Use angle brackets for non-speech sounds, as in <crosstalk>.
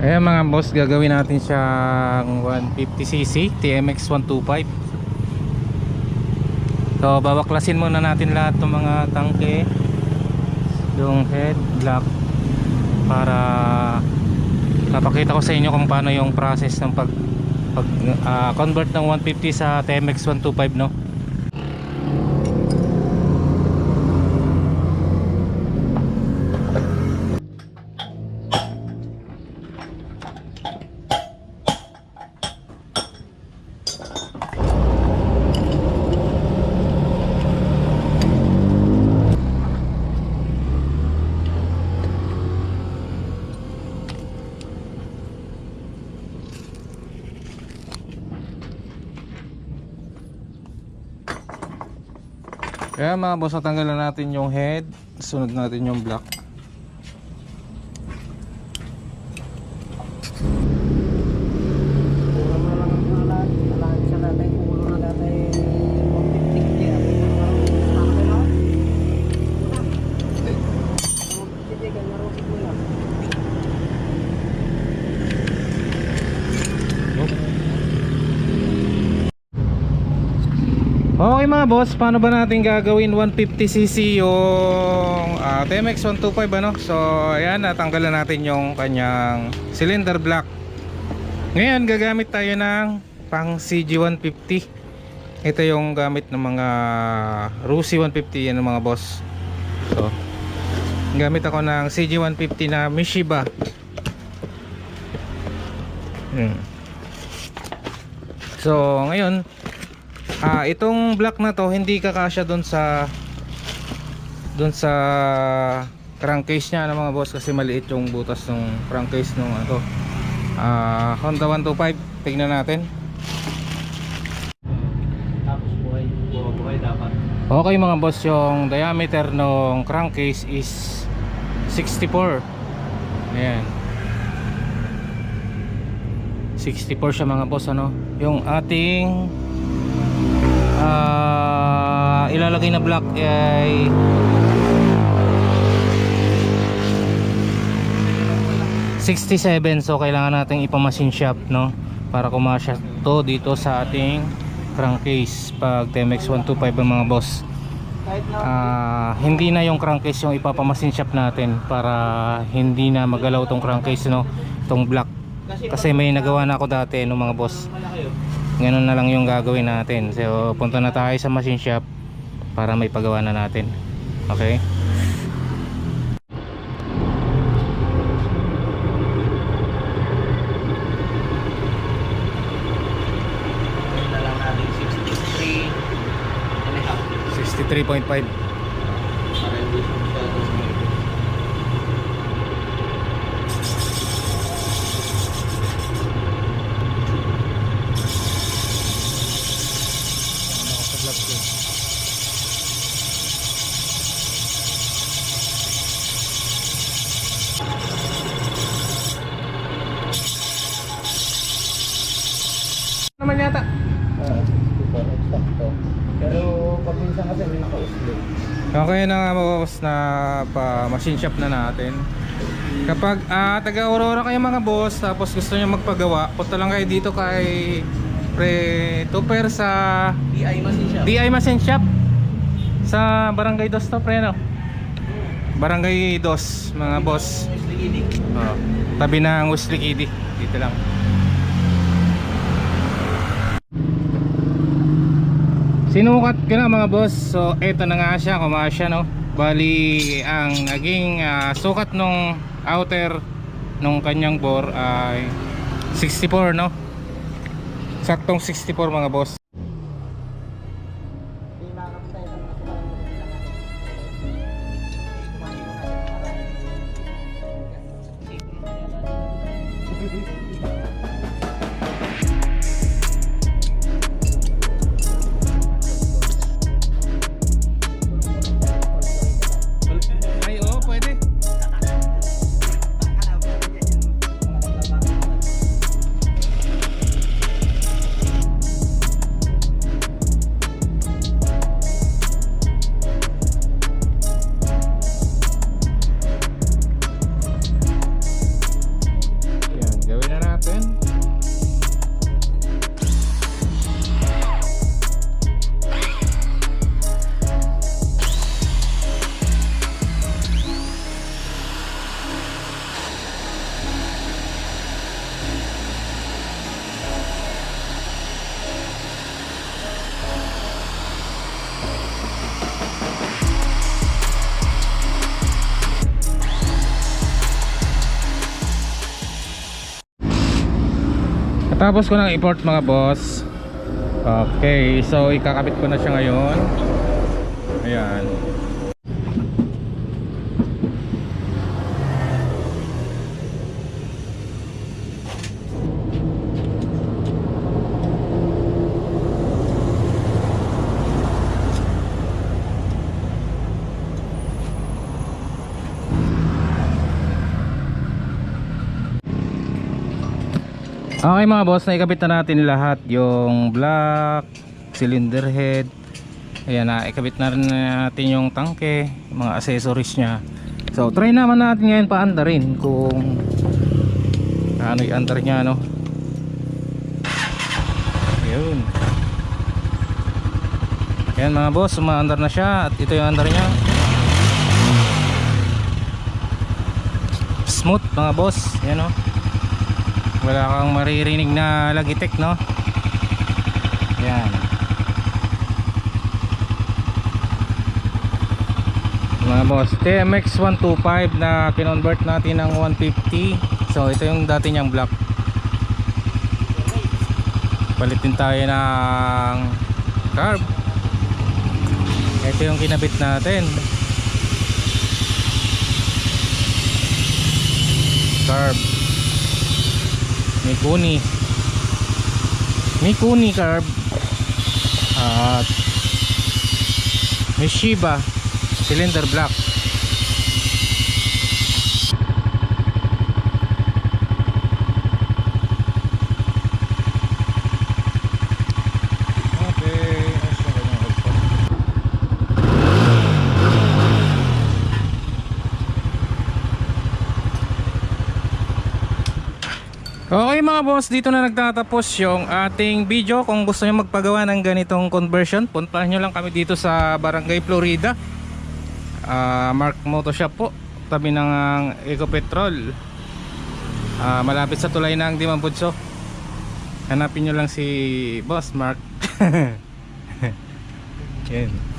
Ayan mga boss, gagawin natin siyang 150cc TMX 125. So babaklasin muna natin lahat ng mga tangke, yung head, block para napakita ko sa inyo kung paano yung process ng pag, pag ah, convert ng 150 sa TMX 125 no. Kaya mga boss, natanggalan natin yung head, sunod natin yung block. Okay mga boss, paano ba natin gagawin 150cc yung ah, TMX 125 ano? So ayan, natanggalan natin yung kanyang cylinder block. Ngayon gagamit tayo ng pang CG150. Ito yung gamit ng mga Rusi 150 yan mga boss. So gamit ako ng CG150 na Mishiba. Hmm. So ngayon Ah, itong block na to hindi kakasya doon sa doon sa crankcase niya ng mga boss kasi maliit yung butas ng crankcase nung ano to. Ah, Honda 125. Tingnan natin. Tapos buhay, buhay dapat. Okay mga boss, yung diameter ng crankcase is 64. Ayan. 64 siya mga boss ano. Yung ating ah, ilalagay na block ay Sixty-seven. So kailangan nating ipamasin shop no? Para kumasya to dito sa ating crankcase pag TMX 125 ang mga boss. Ah, hindi na yung crankcase yung ipapamasin shop natin para hindi na magalaw tong crankcase no? Tong block kasi may nagawa na ako dati no mga boss. Ganun na lang yung gagawin natin. So punta na tayo sa machine shop para may pagawa na natin. Okay? Na lang natin 63 and a half. 63.5 Para hindi siya masyadong smooth. naman yata Ah, super sakto. Pero pag minsan kasi may naka-usli. Okay na nga mga boss na pa machine shop na natin. Kapag ah, taga Aurora kayo mga boss tapos gusto niyo magpagawa, punta lang kayo dito kay Pre Tupper sa DI machine siya. DI Machine Shop sa Barangay Dos to pre no? Barangay Dos mga boss. Oh, tabi ng Uslikidi. Dito lang. Sinukat ko na mga boss. So eto na nga siya, kumasya no. Bali ang naging ah, sukat nung outer nung kanyang bore ay 64 no. Saktong 64 mga boss. Tapos ko nang import mga boss. Okay, so ikakabit ko na siya ngayon. Ayan. Okay mga boss, naikabit na natin lahat yung block, cylinder head. Ayan na, ikabit na rin natin yung tangke, mga accessories niya. So, try naman natin ngayon paanda rin kung ano under niya, no? Yun. Ayan mga boss, umaandar na siya at ito yung under niya. Smooth mga boss, yan o wala kang maririnig na lagitek no? Yan mga boss TMX 125 na kinonvert natin ng 150 so ito yung dati niyang block. Palitin tayo ng carb. Ito yung kinabit natin. Carb Mikuni Mikuni carb. At Mishiba cylinder block okay ayos na kanyang headphone. Okay mga boss, dito na nagtatapos yung ating video. Kung gusto nyo magpagawa ng ganitong conversion, puntahan nyo lang kami dito sa Barangay Florida. Ah, Mark Moto Shop po, tabi ng Eco Petrol. Ah, malapit sa tulay ng Dimambudso. Hanapin nyo lang si Boss Mark. <laughs> Yan.